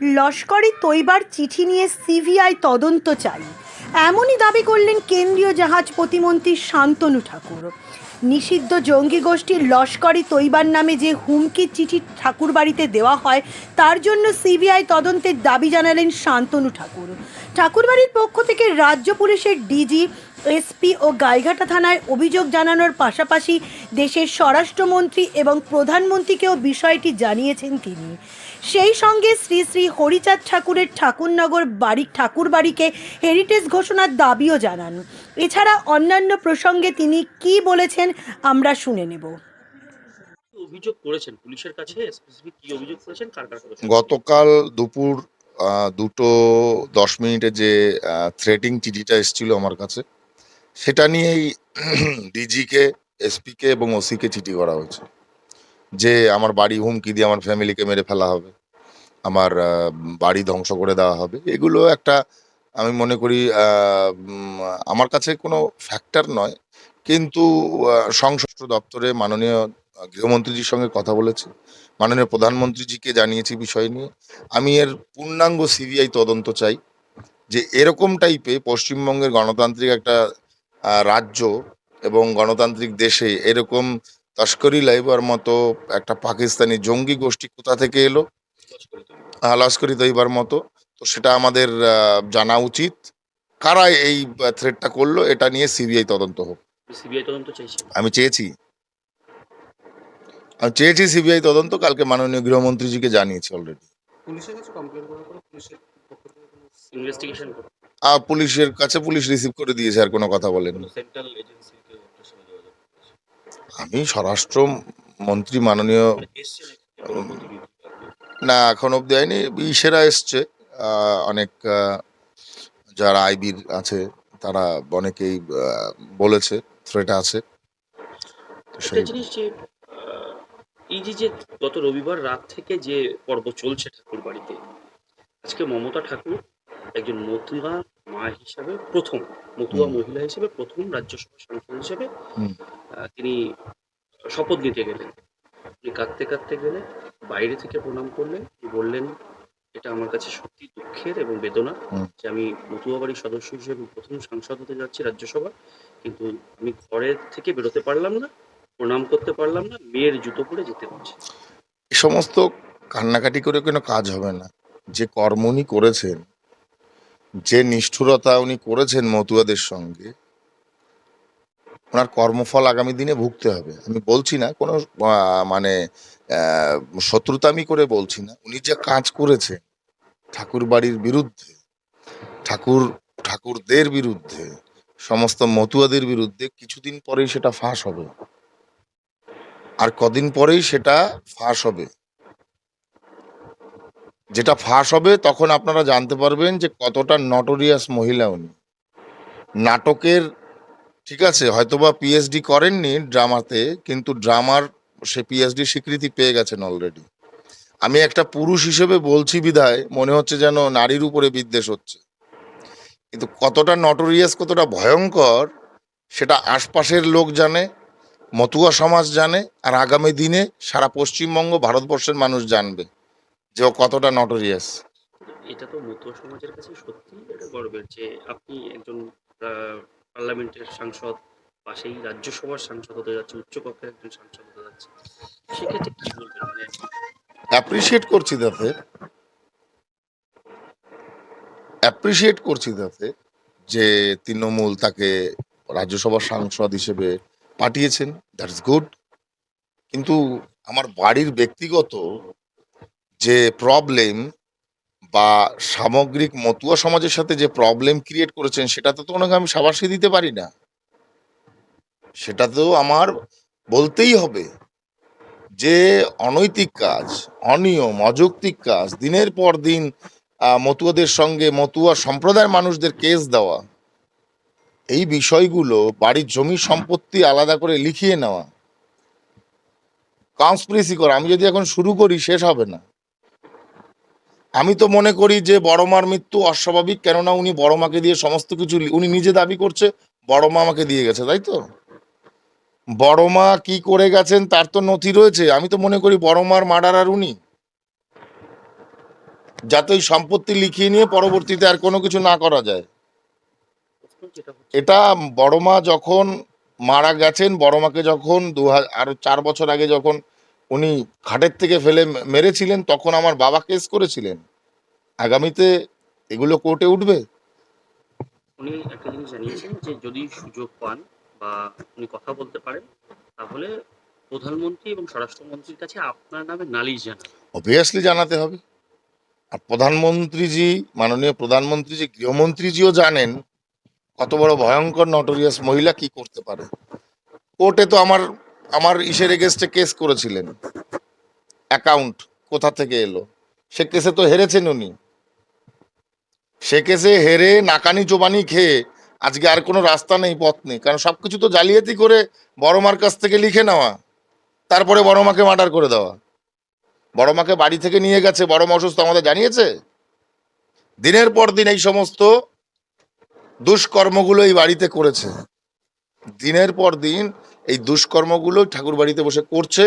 লস্করি তৈবার চিঠি নিয়ে সিবিআই তদন্ত চাই। এমনই দাবি করলেন কেন্দ্রীয় জাহাজ প্রতিমন্ত্রী শান্তনু ঠাকুর। নিষিদ্ধ জঙ্গি গোষ্ঠীর লস্করি তৈবার নামে যে হুমকির চিঠি ঠাকুরবাড়িতে দেওয়া হয়, তার জন্য সিবিআই তদন্তের দাবি জানালেন শান্তনু ঠাকুর। ঠাকুরবাড়ির পক্ষ থেকে রাজ্য পুলিশের ডিজি, এসপি ও গাইঘাটা থানায় অভিযোগ জানানোর পাশাপাশি দেশের স্বরাষ্ট্রমন্ত্রী এবং প্রধানমন্ত্রীকেও বিষয়টি জানিয়েছেন তিনি। সেই সঙ্গে শ্রী শ্রী হরিচাঁদ ঠাকুরের ঠাকুরনগর বাড়ি ঠাকুর বাড়িকে হেরিটেজ ঘোষণার দাবিও জানান। এছাড়া অন্যান্য প্রসঙ্গে তিনি কি বলেছেন আমরা শুনে নেব। অভিযোগ করেছেন পুলিশের কাছে? স্পেসিফিক কি অভিযোগ করেছেন? কার কার করেছেন? গতকাল দুপুর দুটো দশ মিনিটে যে থ্রেটিং চিঠিটা এসেছিল আমার কাছে সেটা নিয়েই ডিজিকে এসপিকে এবং ওসিকে চিঠি করা হয়েছে। যে আমার বাড়ি হুমকি দিয়ে আমার ফ্যামিলিকে মেরে ফেলা হবে, আমার বাড়ি ধ্বংস করে দেওয়া হবে, এগুলো একটা আমি মনে করি আমার কাছে কোনো ফ্যাক্টর নয়। কিন্তু সংশ্লিষ্ট দপ্তরে মাননীয় গৃহমন্ত্রীজির সঙ্গে কথা বলেছি, মাননীয় প্রধানমন্ত্রীজিকে জানিয়েছি বিষয় নিয়ে। আমি এর পূর্ণাঙ্গ সিবিআই তদন্ত চাই যে এরকম টাইপে পশ্চিমবঙ্গের গণতান্ত্রিক একটা রাজ্য এবং গণতান্ত্রিক দেশে এরকম তস্করি লাইবার মতো একটা পাকিস্তানি জঙ্গি গোষ্ঠী কোথা থেকে এলো? আহ, লস্করি তৈবার মতো। তো সেটা আমাদের জানা উচিত। কারা এই থ্রেটটা করল এটা নিয়ে সিবিআই তদন্ত হোক। আমি চেয়েছি। আমি চেয়েছি সিবিআই তদন্ত কালকে মাননীয় গৃহমন্ত্রীজিকে জানিয়েছি অলরেডি পুলিশের কাছে পুলিশ রিসিভ করে দিয়েছে আর কোনো কথা বলেন। সেন্ট্রাল আপনার সঙ্গে যোগাযোগ করেছে। আমি স্বরাষ্ট্র মন্ত্রী মাননীয় মানে? না এখন অব্দি হয়নি। ইসেরা এসছে। অনেক যারা আইবির আছে তারা অনেকেই বলেছে থ্রেট আছে। এই যে যে গত রবিবার রাত থেকে যে পর্ব চলছে ঠাকুর বাড়িতে আজকে মমতা ঠাকুর একজন মতুয়া মা হিসাবে প্রথম মতুয়া মহিলা হিসেবে প্রথম রাজ্যসভা সাংসদ হিসেবে তিনি শপথ নিতে গেলেন। উনি কাঁদতে কাঁদতে গেলে বাইরে থেকে প্রণাম করলেন। বললেন এটা আমার কাছে সত্যি দুঃখের এবং বেদনা যে আমি মতুয়া বাড়ির সদস্য হিসেবে প্রথম সাংসদ হতে যাচ্ছি রাজ্যসভা। কিন্তু আমি ঘরের থেকে বেরোতে পারলাম না প্রণাম করতে পারলাম না মেয়ের জুতো পরে যেতে পারছি এই সমস্ত কান্নাকাটি করে কোনো কাজ হবে না। যে কর্ম উনি করেছেন যে নিষ্ঠুরতা উনি করেছেন মতুয়াদের সঙ্গে ওনার কর্মফল আগামী দিনে ভুগতে হবে। আমি বলছি না কোনো মানে আহ, শত্রুতামি করে বলছি না। উনি যে কাজ করেছেন ঠাকুর বাড়ির বিরুদ্ধে ঠাকুর ঠাকুরদের বিরুদ্ধে সমস্ত মতুয়াদের বিরুদ্ধে কিছুদিন পরেই সেটা ফাঁস হবে। আর কদিন পরেই সেটা ফাঁস হবে। যেটা ফাঁস হবে তখন আপনারা জানতে পারবেন যে কতটা নটোরিয়াস মহিলা উনি। নাটকের ঠিক আছে, হয়তোবা পিএইচডি করেননি ড্রামাতে, কিন্তু ড্রামার সে পিএইচডি স্বীকৃতি পেয়ে গেছেন অলরেডি আমি একটা পুরুষ হিসেবে বলছি বিধায়, মনে হচ্ছে যেন নারীর উপরে বিদ্বেষ হচ্ছে। কিন্তু কতটা নটোরিয়াস কতটা ভয়ঙ্কর, সেটা আশপাশের লোক জানে, মতুয়া সমাজ জানে, আর আগামী দিনে সারা পশ্চিমবঙ্গ, ভারতবর্ষের মানুষ জানবে যে ও কতটা নটোরিয়াস এটা তো মতুয়া সমাজের কাছে সত্যি, এটা গর্বের যে আপনি একজন পার্লামেন্টের সাংসদ বা সেই রাজ্যসভার সাংসদ হতে যাচ্ছে, উচ্চকক্ষের একজন সাংসদ হতে যাচ্ছে। সেক্ষেত্রে কি বলবেন মানে অ্যাপ্রিসিয়েট করছি তাতে। অ্যাপ্রিসিয়েট করছি তাতে যে তৃণমূল তাকে রাজ্যসভার সাংসদ হিসেবে পাঠিয়েছেন। দ্যাটস গুড কিন্তু আমার বাড়ির ব্যক্তিগত যে প্রবলেম বা সামগ্রিক মতুয়া সমাজের সাথে যে প্রবলেম ক্রিয়েট করেছেন, সেটাতে তো ওনাকে আমি সাবাসী দিতে পারি না। সেটা তো আমার বলতেই হবে যে অনৈতিক কাজ, অনিয়ম, অযৌক্তিক কাজ, দিনের পর দিন মতুয়াদের সঙ্গে মতুয়া সম্প্রদায়ের মানুষদের কেস দেওয়া, এই বিষয়গুলো বাড়ির জমি সম্পত্তি আলাদা করে লিখিয়ে নেওয়া কনস্পিরেসি করা, আমি যদি এখন শুরু করি, শেষ হবে না। আমি তো মনে করি যে বড় মার মৃত্যু অস্বাভাবিক, কেননা উনি বড় মাকে দিয়ে সমস্ত কিছু উনি নিজে দাবি করছে বড় মা আমাকে দিয়ে গেছে, তাই তো? বড় মা কি করে গেছেন তার তো নথি রয়েছে, আমি তো মনে করি বড় মার মার্ডার আর উনি। যাতে ওই সম্পত্তি লিখিয়ে নিয়ে পরবর্তীতে আর কোনো কিছু না করা যায়। এটা বড় মা যখন মারা গেছেন বড় মাকে যখন দু আরও চার বছর আগে যখন উনি খাটের থেকে ফেলে মেরেছিলেন তখন আমার বাবা কেস করেছিলেন। আগামীতে এগুলো কোর্টে উঠবে। উনি একটা জিনিস জানিয়েছেন যে যদি সুযোগ পান বা উনি কথা বলতে পারেন তাহলে প্রধানমন্ত্রী এবং স্বরাষ্ট্রমন্ত্রীর কাছে আপনার নামে নালিশ জানাবেন অবভিয়াসলি জানাতে হবে। আর প্রধানমন্ত্রীজি মাননীয় প্রধানমন্ত্রীজি গৃহমন্ত্রীজিও জানেন কত বড় ভয়ঙ্কর নটোরিয়াস মহিলা কি করতে পারে। কোর্টে তো আমার আমার ইসের এগেস্টে কেস করেছিলেন। অ্যাকাউন্ট কোথা থেকে এলো? সে কেসে তো হেরেছেন উনি। সে কেসে হেরে নাকানি চোবানি খেয়ে আজকে আর কোনো রাস্তা নেই, পথ নেই। কারণ সব কিছু তো জালিয়াতি করে বড় মার কাছ থেকে লিখে নেওয়া, তারপরে বড় মাকে মার্ডার করে দেওয়া। বড় মাকে বাড়ি থেকে নিয়ে গেছে বড় মা অসুস্থ, আমাদের জানিয়েছে? দিনের পর দিন এই সমস্ত দুষ্কর্মগুলো এই বাড়িতে করেছে। দিনের পর দিন এই দুষ্কর্মগুলো ঠাকুর বাড়িতে বসে করছে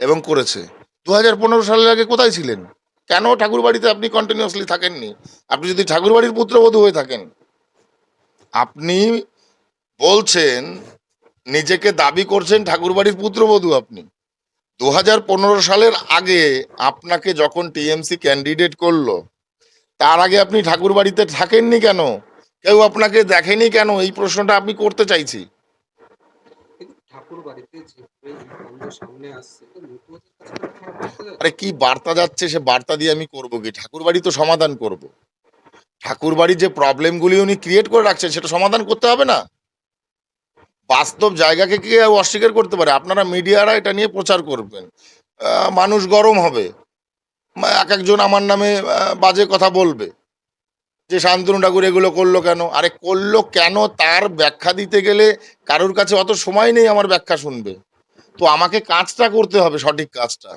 এবং করেছে। দু হাজার পনেরো সালের আগে কোথায় ছিলেন? কেন ঠাকুর বাড়িতে আপনি কন্টিনিউয়াসলি থাকেননি? আপনি যদি ঠাকুর বাড়ির পুত্রবধূ হয়ে থাকেন, আপনি বলছেন, নিজেকে দাবি করছেন ঠাকুর বাড়ির পুত্রবধূ আপনি। দু হাজার পনেরো সালের আগে আপনাকে যখন টিএমসি ক্যান্ডিডেট করল, তার আগে আপনি ঠাকুর বাড়িতে থাকেননি কেন? কেউ আপনাকে দেখেনি কেন? এই প্রশ্নটা আপনি করতে চাইছি। ঠাকুর বাড়িতে সামনে আসছে। আরে কি বার্তা যাচ্ছে, সে বার্তা দিয়ে আমি করব কি? ঠাকুর বাড়ি তো সমাধান করব। ঠাকুর বাড়ির যে প্রবলেমগুলি উনি ক্রিয়েট করে রাখছেন, সেটা সমাধান করতে হবে না? বাস্তব জায়গাকে কি অস্বীকার করতে পারে? আপনারা মিডিয়ারা এটা নিয়ে প্রচার করবেন। মানুষ গরম হবে। এক একজন আমার নামে বাজে কথা বলবে। যে শান্তনু ঠাকুর এগুলো করল কেন? আরে করল কেন? তার ব্যাখ্যা দিতে গেলে কারোর কাছে অত সময় নেই আমার ব্যাখ্যা শুনবে। তো আমাকে কাজটা করতে হবে সঠিক কাজটা।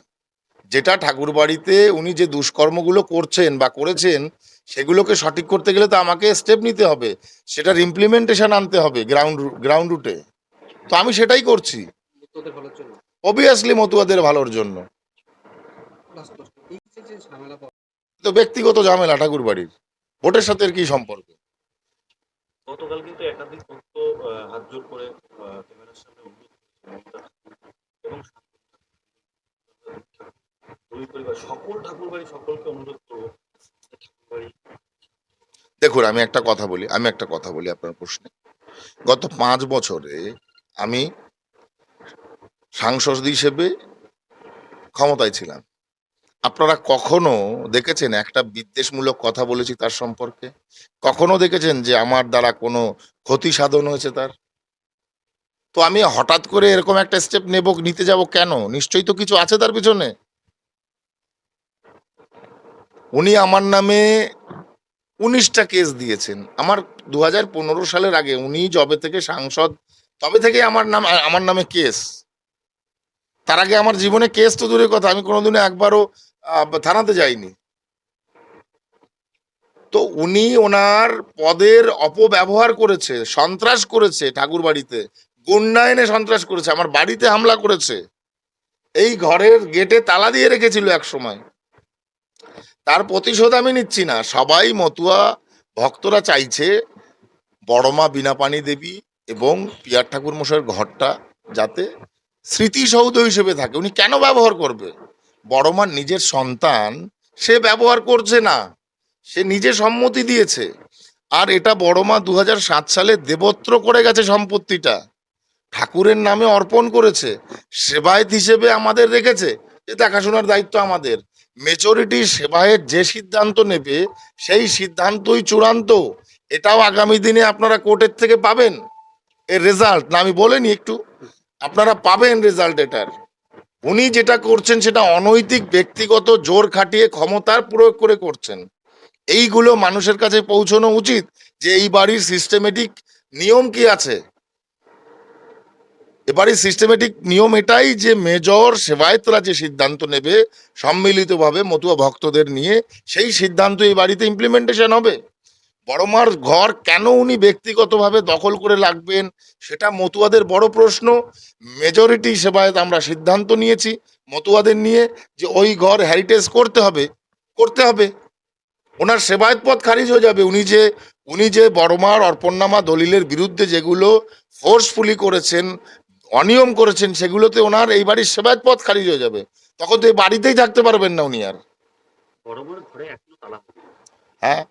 যেটা ঠাকুর বাড়িতে উনি যে দুষ্কর্মগুলো করছেন বা করেছেন সেগুলোকে সঠিক করতে গেলে তো আমাকে স্টেপ নিতে হবে। সেটার ইমপ্লিমেন্টেশন আনতে হবে গ্রাউন্ড গ্রাউন্ড রুটে তো আমি সেটাই করছি। অবভিয়াসলি মতুয়াদের ভালোর জন্য। তো ব্যক্তিগত ঝামেলা ঠাকুর বাড়ির। ভোটের সাথে কি সম্পর্ক? গতকাল কিন্তু একাধিক ভক্ত হাত জোর করে ক্যামেরার সামনে অনুরোধ করেছে মমতা ঠাকুর এবং শান্তনু ঠাকুর। দুই পরিবার সকল ঠাকুর বাড়ি সকলকে অনুরোধ করব যে ঠাকুর বাড়ি দেখুন আমি একটা কথা বলি আমি একটা কথা বলি আপনার প্রশ্নে। গত পাঁচ বছরে আমি সাংসদ হিসেবে ক্ষমতায় ছিলাম। আপনারা কখনো দেখেছেন, একটা বিদ্বেষমূলক কথা বলেছি তার সম্পর্কে? কখনো দেখেছেন যে আমার দ্বারা কোনো ক্ষতি সাধন হয়েছে তার? তো আমি হঠাৎ করে এরকম একটা স্টেপ নেব, নিতে যাব কেন? নিশ্চয়ই তো কিছু আছে তার পিছনে। উনি আমার নামে উনিশটা কেস দিয়েছেন। আমার দু হাজার পনেরো সালের আগে উনি জবে থেকে সাংসদ, তবে থেকে আমার নাম, আমার নামে কেস তার আগে আমার জীবনে কেস তো দূরের কথা, আমি কোনোদিনও একবারও থানাতে যায়নি। তো উনি ওনার পদের অপব্যবহার করেছে, সন্ত্রাস করেছে ঠাকুর বাড়িতে, গুন্ডায়নে সন্ত্রাস করেছে, আমার বাড়িতে হামলা করেছে। এই ঘরের গেটে তালা দিয়ে রেখেছিল এক সময়। তার প্রতিশোধ আমি নিচ্ছি না। সবাই মতুয়া ভক্তরা চাইছে বড়মা বিনাপানি দেবী এবং পিয়ার ঠাকুর মশাইয়ের ঘরটা যাতে স্মৃতিসৌধ হিসেবে থাকে। উনি কেন ব্যবহার করবে? বড়মার নিজের সন্তান, সে ব্যবহার করছে না, সে নিজে সম্মতি দিয়েছে। আর এটা বড়মা দু সাত সালে দেবত্র করে গেছে সম্পত্তিটা। ঠাকুরের নামে অর্পণ করেছে, সেবায়ত হিসেবে আমাদের রেখেছে, এ দেখাশোনার দায়িত্ব আমাদের। মেজরিটি সেবায়ের যে সিদ্ধান্ত নেবে, সেই সিদ্ধান্তই চূড়ান্ত। এটাও আগামী দিনে আপনারা কোর্টের থেকে পাবেন। এর রেজাল্ট না, আমি বলেনি একটু। আপনারা পাবেন রেজাল্ট এটার। উনি যেটা করছেন সেটা অনৈতিক, ব্যক্তিগত জোর খাটিয়ে ক্ষমতার প্রয়োগ করে করছেন। এইগুলো মানুষের কাছে পৌঁছানো উচিত যে এই বাড়ির সিস্টেমেটিক নিয়ম কি আছে? এবারে সিস্টেমেটিক নিয়ম এটাই যে মেজর সেবায়তরা যে সিদ্ধান্ত নেবে সম্মিলিতভাবে মতুয়া ভক্তদের নিয়ে, সেই সিদ্ধান্ত এই বাড়িতে ইমপ্লিমেন্টেশন হবে। বড়মার ঘর কেন উনি ব্যক্তিগতভাবে দখল করে লাগবেন সেটা মতুয়াদের বড় প্রশ্ন। মেজরিটি সেবায়ত আমরা সিদ্ধান্ত নিয়েছি মতুয়াদের নিয়ে যে ওই ঘর হ্যারিটেজ করতে হবে করতে হবে। ওনার সেবায়ত পদ খারিজ হয়ে যাবে। উনি যে উনি যে বড়মার অর্পণনামা দলিলের বিরুদ্ধে যেগুলো ফোর্সফুলি করেছেন অনিয়ম করেছেন সেগুলোতে ওনার এই বাড়ির সেবায়ত পদ খারিজ হয়ে যাবে। তখন তো এই বাড়িতেই থাকতে পারবেন না উনি আর। হ্যাঁ।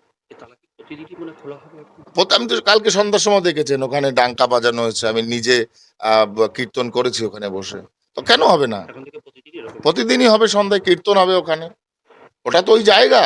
আমি তো কালকে সন্ধ্যার সময় দেখেছেন ওখানে ডাঙ্কা বাজানো হয়েছে আমি নিজে কীর্তন করেছি ওখানে বসে। তো কেন হবে না? প্রতিদিনই হবে সন্ধ্যায় কীর্তন হবে ওখানে। ওটা তো ওই জায়গা।